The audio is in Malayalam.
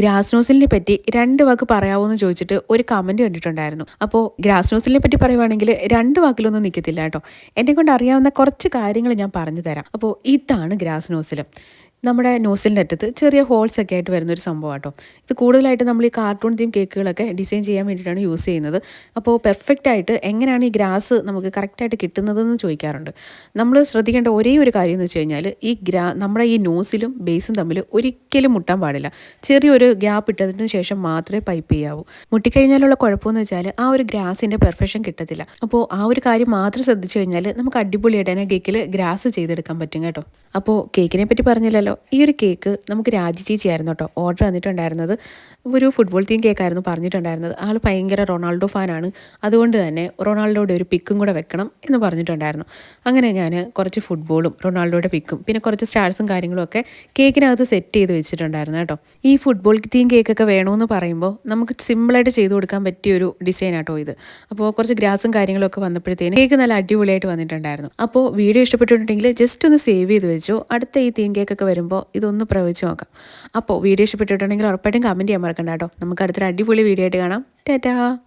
ഗ്രാസ് നോസിലിനെ പറ്റി രണ്ട് വാക്ക് പറയാവോ എന്ന് ചോദിച്ചിട്ട് ഒരു കമന്റ് കണ്ടിട്ടുണ്ടായിരുന്നു. അപ്പോൾ ഗ്രാസ് നോസിലിനെ പറ്റി പറയുവാണെങ്കിൽ രണ്ട് വാക്കിലൊന്നും നിൽക്കത്തില്ല കേട്ടോ. എന്നെ കൊണ്ട് അറിയാവുന്ന കുറച്ച് കാര്യങ്ങൾ ഞാൻ പറഞ്ഞു തരാം. അപ്പോൾ ഇതാണ് ഗ്രാസ് നോസിൽ നമ്മുടെ നോസിലിന്റെ അറ്റത്ത് ചെറിയ ഹോൾസ് ഒക്കെ ആയിട്ട് വരുന്നൊരു സംഭവം കേട്ടോ ഇത് കൂടുതലായിട്ട് നമ്മൾ ഈ കാർട്ടൂൺ തീം കേക്കുകളൊക്കെ ഡിസൈൻ ചെയ്യാൻ വേണ്ടിയിട്ടാണ് യൂസ് ചെയ്യുന്നത്. അപ്പോൾ പെർഫെക്റ്റ് ആയിട്ട് എങ്ങനെയാണ് ഈ ഗ്രാസ് നമുക്ക് കറക്റ്റായിട്ട് കിട്ടുന്നതെന്ന് ചോദിക്കാറുണ്ട്. നമ്മൾ ശ്രദ്ധിക്കേണ്ട ഒരേ ഒരു കാര്യം എന്ന് വെച്ച് കഴിഞ്ഞാൽ ഈ ഗ്രാ നമ്മുടെ ഈ നോസിലും ബേസും തമ്മിൽ ഒരിക്കലും മുട്ടാൻ പാടില്ല. ചെറിയൊരു ഗ്യാപ്പ് ഇട്ടതിന് ശേഷം മാത്രമേ പൈപ്പ് ചെയ്യാവൂ. മുട്ടിക്കഴിഞ്ഞാലുള്ള കുഴപ്പമെന്ന് വെച്ചാൽ ആ ഒരു ഗ്രാസിന്റെ പെർഫെക്ഷൻ കിട്ടത്തില്ല. അപ്പോൾ ആ ഒരു കാര്യം മാത്രം ശ്രദ്ധിച്ചു കഴിഞ്ഞാൽ നമുക്ക് അടിപൊളിയായിട്ട് തന്നെ കേക്കിൽ ഗ്രാസ് ചെയ്തെടുക്കാൻ പറ്റും കേട്ടോ. അപ്പോൾ കേക്കിനെ പറ്റി പറഞ്ഞില്ലല്ലോ? ഈ ഒരു കേക്ക് നമുക്ക് രാജി ചേച്ചിയായിരുന്നു കേട്ടോ. ഓർഡർ തന്നിട്ടുണ്ടായിരുന്നത്. ഒരു ഫുട്ബോൾ തീം കേക്കായിരുന്നു പറഞ്ഞിട്ടുണ്ടായിരുന്നത്. ആൾ ഭയങ്കര റൊണാൾഡോ ഫാനാണ് അതുകൊണ്ട് തന്നെ റൊണാൾഡോയുടെ ഒരു പിക്കും കൂടെ വെക്കണം എന്ന് പറഞ്ഞിട്ടുണ്ടായിരുന്നു. അങ്ങനെ ഞാൻ കുറച്ച് ഫുട്ബോളും റൊണാൾഡോയുടെ പിക്കും പിന്നെ കുറച്ച് സ്റ്റാർസും കാര്യങ്ങളും ഒക്കെ കേക്കിനകത്ത് സെറ്റ് ചെയ്ത് വെച്ചിട്ടുണ്ടായിരുന്നു കേട്ടോ. ഈ ഫുട്ബോൾ തീം കേക്കൊക്കെ വേണമെന്ന് പറയുമ്പോൾ നമുക്ക് സിമ്പിളായിട്ട് ചെയ്തു കൊടുക്കാൻ പറ്റിയ ഒരു ഡിസൈൻ ആട്ടോ ഇത്. അപ്പോൾ കുറച്ച് ഗ്രാസും കാര്യങ്ങളൊക്കെ വന്നപ്പോഴത്തേനും കേക്ക് നല്ല അടിപൊളിയായിട്ട് വന്നിട്ടുണ്ടായിരുന്നു. അപ്പോൾ വീഡിയോ ഇഷ്ടപ്പെട്ടിട്ടുണ്ടെങ്കിൽ ജസ്റ്റ് ഒന്ന് സേവ് ചെയ്ത് വെച്ചോ. അടുത്ത ഈ തീം കേക്കൊക്കെ വരുമ്പോൾ ഇതൊന്ന് പ്രയോഗിച്ച് നോക്കാം. അപ്പോൾ വീഡിയോ ഇഷ്ടപ്പെട്ടിട്ടുണ്ടെങ്കിൽ ഉറപ്പായിട്ടും കമന്റ് ചെയ്യാൻ മറക്കണ്ട കേട്ടോ. നമുക്ക് അടുത്തൊരു അടിപൊളി വീഡിയോ ആയിട്ട് കാണാം. ടാറ്റാ.